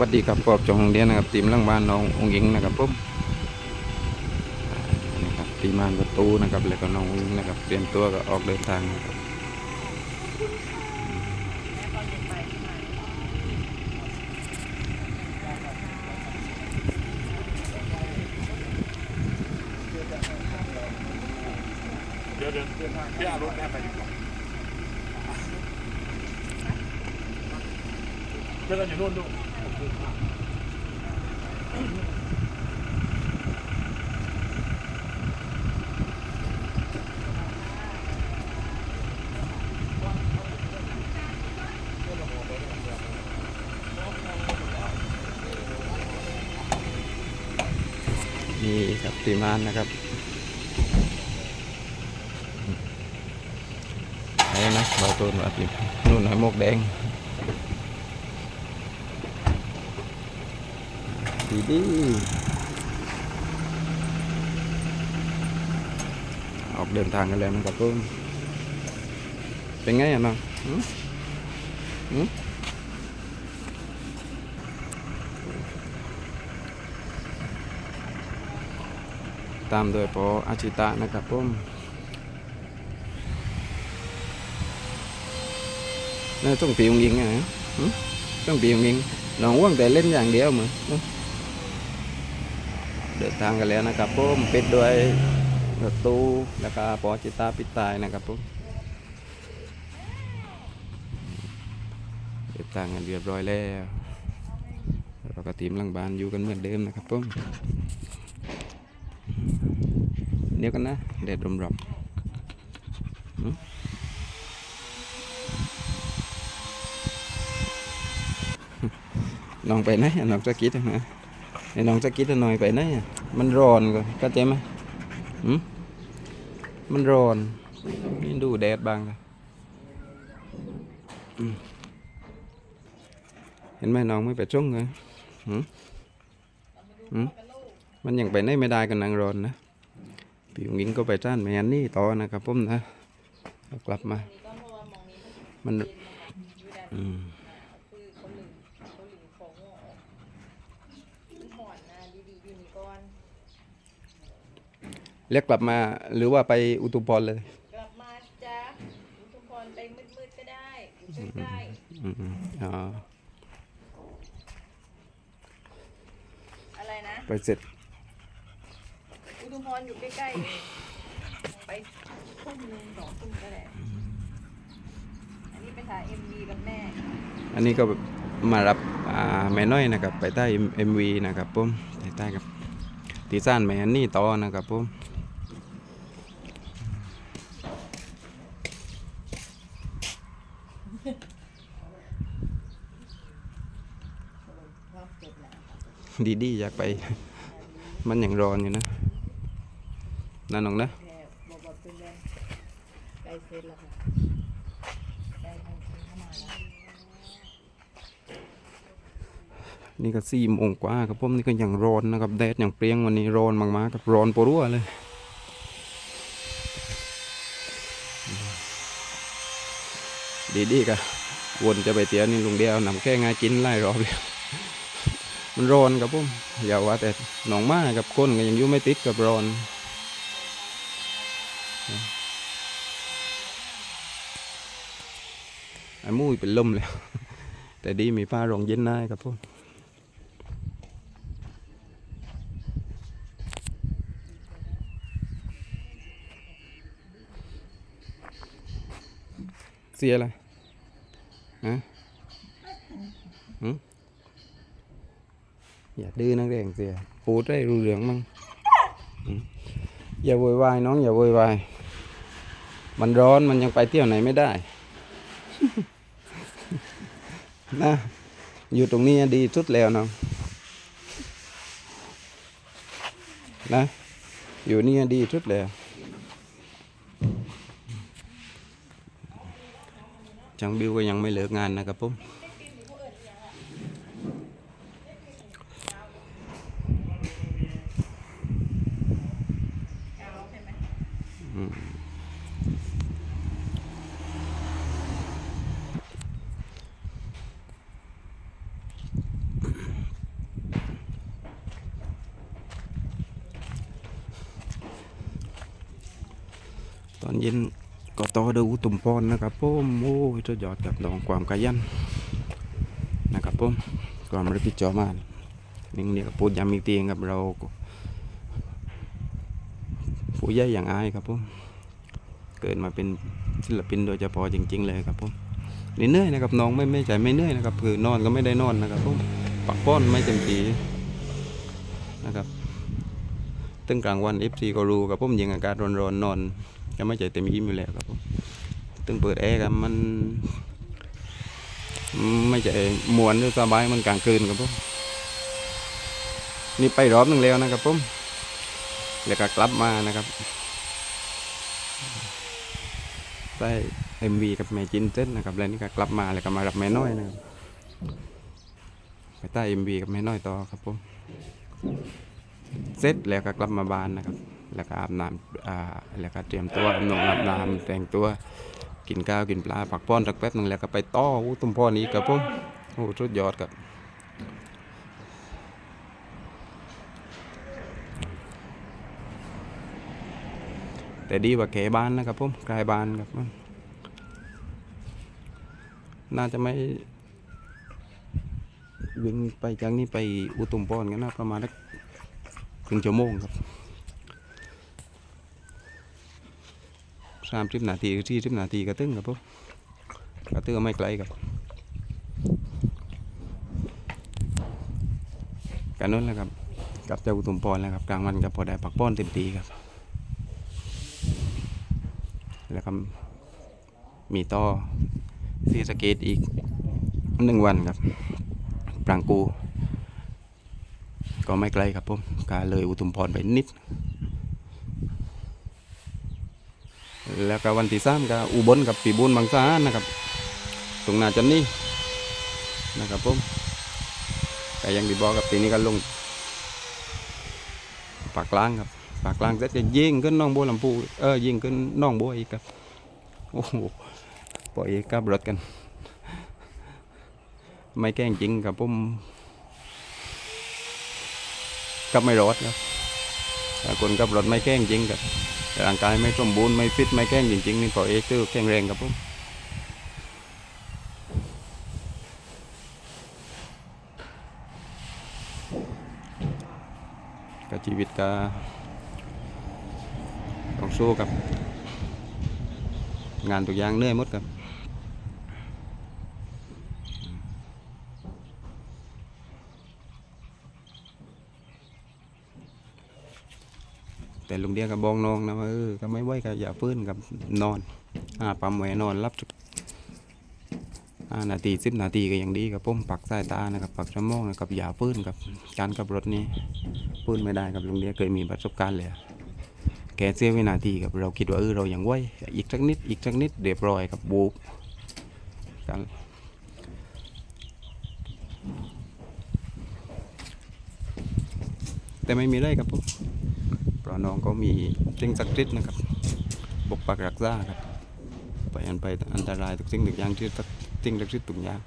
วัสดีครับปอบจงโรงเรียนนะครับทีมหลังบ้านน้ององิงนะครับผมอ่านี่ครับทีมงานประตูนะครับแล้วก็น้ององยิงนะครับเตรียมตัวก็ออกเดินทางนะครับเดี๋ยวเดินเดินทางพี่อารถแม่ไปดีกว่าเจอกันอยู่นู่นดู นี่ครับทีมานนะครับไอ้นะเบาตัวมาทีนู่นหอยมกแดง ดีดีออกเดินทางกันแล้วนะครับผมเป็นไงอะน้องตามโดยปออาชิตะนะครับผมนี่ต้องปีงยิงไงต้องปีงยิงน้องว่างแต่เล่นอย่างเดียวเหมือน เดินทางกันแล้วนะครับผมปิดด้วยรถตู้แล้วก็ปออาชิตะปิดตายนะครับผมเดินทางกันเรียบร้อยแล้วเราก็ทีมหลังบ้านอยู่กันเหมือนเดิมนะครับผมเดี๋ยวกันนะแดดรมๆหืมน้องไปไหนะน้องจะกิดนะ ไอ้น้องจะกิดหน่อยไปไหนมันร้อนก็เข้าใจไหมหืมมันร้อนนี่ดูแดดบางเลยเห็นไหมน้องไม่ไปจ้องเลยหืมหืมมันยังไปไหนไม่ได้กันนางร้อนนะพี่หญิงก็ไปจ้านแมนนี่ต่อนะครับผมนะกลับมา มันอืม คือเขาหลึงเขาหลึงของออกมันหอนนะดีๆอยู่นี่ ก่อนเรียกกลับมาหรือว่าไปอุตุพรเลย กลับมาจ้าทุกคนไปมืดๆก็ได้อยู่ใกล้อืมอืมอ๋อๆอะไรนะ ไปเสร็จ อุทุมพรอยู่ใกล้ๆเองไปทุ่มหนึ่งสองทุ่มก็ได้ อันนี้ไปถ่ายเอ็มวีกับแม่ อันนี้ก็มารับอ่าแม่น้อยนะครับ ไปใต้เอ็มวีนะครับผมไปใต้กับ ตีซ่านแม่นี่ต่อนะครับผมดีดีๆอยากไป มันอยังร้อนอยู่นะนั่นน้องนะแค่บอกว่าเป็นแรงใกล้เสร็จแล้วค่ะใกล้ทางเข้ามาแล้ว นี่ก็สี่โมงกว่าครับผมนี่ก็ยังร้อนนะครับแดดยังเปรี้ยงวันนี้ร้อนมากๆครับร้อนปรัวเลยดีดีๆก็วนจะไปเตี๋ยนี่ลุงเดียวนำแค่งากินไล่รอบเลยมันร้อนครับผมอย่าว่าแต่หนองมากับก้นก็ยังยู่ไม่ติดกับร้อนไอ้มุ้ยเป็นลมแล้ว แต่ดีมีผ้ารองเย็นได้ครับผม เสียอะไรฮะหืมอย่าดื้อนักเรียนเสียปูดได้รู้เรื่องมั้งอย่าโวยวายน้องอย่าโวยวายมันร้อนมันยังไปเที่ยวไหนไม่ได้ นะ อยู่ตรงนี้ดีสุดแล้วน้องนะ อยู่นี่ดีสุดแล้ว จังบิวก็ยังไม่เลิกงานนะครับผมตอนเย็น ก็ต่อดูตุ่มพรนะครับผมโอ้ยสุดยอดกับน้องความขยันนะครับผมความรับผิดชอบมากนี่เนี่ยพูดย้ำอีกทีครับเราผู้ใหญ่อย่างอายครับผมเกิดมาเป็นศิลปินโดยเฉพาะจริง ๆ เลยครับผมนี่เหนื่อยนะครับน้องไม่ไม่ใช่ไม่เหนื่อยนะครับคือนอนก็ไม่ได้นอนนะครับผมปักป้อนไม่เต็มทีนะครับตึงกลางวัน FC ก็รู้ครับผมยิงอากาศร้อนๆนอน ก็ไม่ใจเต็มอิ่มอยู่แล้วครับผมตึงเปิดแอร์ครับมัน ไม่ใช่มวนหรือสบายมันกลางคืนครับผมนี่ไปรอบหนึ่งแล้วนะครับผมแล้วก็กลับมานะครับได้เอ็มวีกับแม่จินเต้นนะครับแล้วนี่ก็กลับมาแล้วก็มารับแม่น้อยนะครับไปใต้เอ็มวีกับแม่น้อยต่อครับผมเสร็จแล้วก็กลับมาบ้านนะครับ แล้วก็อาบน้ำแล้วก็เตรียมตัวอาบน้ำอาบน้ำแต่งตัวกินข้าวกินปลาผักป้อนสักแป๊บหนึงแล้วก็ไปต่ออู้ตุ้มพ่อนี้กับผมโอ้สุดยอดครับแต่ดีกว่าแกบ้านนะครับผมกลายบ้านครับน่าจะไม่วิ่งไปจากนี้ไปอุตุมพรกันนะประมาณสักครึ่งชั่วโมงครับ สามสิบนาทีสี่สิบนาทีก็ตึงครับผมก็ตึงไม่ไกลครับกันนู้นแหละครับกับเจ้าอุตุมพรแล้วครับกลางวันกับพอได้ปักป้อนเต็มทีครับ แล้วก็มีต่อซีสเกตอีกหนึ่งวันครับปรางกู ก็ไม่ไกลครับผมกาเลยอุตุมพรไปนิด แล้วก็วันที่สามก็อุบลกับปีบุญบางสาหารนะครับ ตรงหน้าจันนี่นะครับผมก็ยังดีบอกกับปีนี้ก็ลงปากกลางครับปากกลางเสร็จะยิงขึ้นน้องบัวลำพูเออยิงขึ้นน้องบัวอีกครับโอ้โหปล่อยกับรถกัน ไม่แกล้งจริงครับผมกับไม่รอดครับคนกับรถไม่แกล้งจริงครับ ร่างกายไม่สมบูรณ์ไม่ฟิตไม่แข็งจริงๆนี่พอเอ็กตื้อแข็งแรงครับผมกับชีวิตก็ต้องสู้กับ งานตัวอย่างเหนื่อยหมดครับ แต่ลุงเดียกับบอกน้องนะว่าเออก็ไม่ไหวก็อย่าฟื้นกับนอนอ่าปั๊มไว้นอนรับสักห้านาทีสิบนาทีก็ยังดีครับผมปักสายตานะครับปักสมองนะครับอย่าฟื้นกับการขับรถนี่ฟื้นไม่ได้ครับลุงเดียเคยมีประสบการณ์เลยแค่เสียวินาทีครับเราคิดว่าเออเรายังไหวอีกสักนิดอีกสักนิดเรียบร้อยครับบูบการแต่ไม่มีเลยครับผมเพ ระน้องก็มีสิ่งศักดิ์สิทธิ์นะครับปกปักรักษาครับไปอันไปอันตรายทุกสิ่งทุกอย่างที่ศักดิ์สิ่งศักดิ์สิทธิ์ทุกอย่าง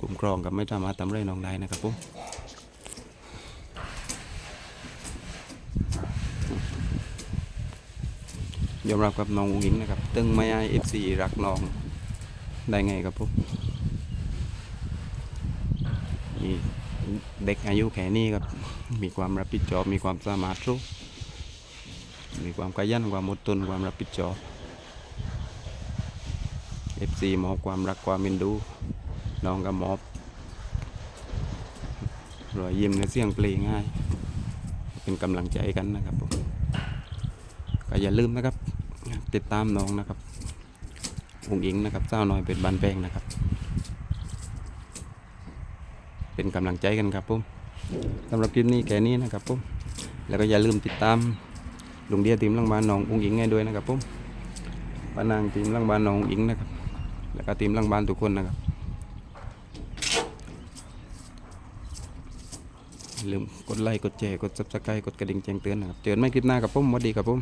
คุ้มครองกับไม่สามารถทำอะไรน้องได้นะครับผมยอมรับกับน้องอุ๋งอิงนะครับตึงไม่ไอเอฟซีรักน้องได้ไงครับผมมีเด็กอายุแค่นี้ครับ มีความรับผิดชอบ มีความสามารถรู้ มีความขยันความอดทนความรับผิดชอบ FC มอบความรักความเอ็นดูน้องก็มอบรอยยิ้มและเสียงเพลงง่าย เป็นกำลังใจกันนะครับผมก็อย่าลืมนะครับ ติดตามน้องนะครับอุงอิงนะครับเจ้าน้อยเป็นบานแปงนะครับ เป็นกำลังใจกันครับผมสำหรับคลิปนี้แค่นี้นะครับผมแล้วก็อย่าลืมติดตาม ลุงเดียทีมลังบานน้องอุ้งอิงให้ด้วยนะครับผมปานางทีมลังบานหนองอุ้งอิงนะครับ แล้วก็ทีมลังบานทุกคนนะครับลืมกดไลค์กดแชร์กดซับสไครต์กดกระดิ่งแจ้งเตือนนะครับเจอกันใหม่คลิปหน้ากับผมสวัสดีครับผม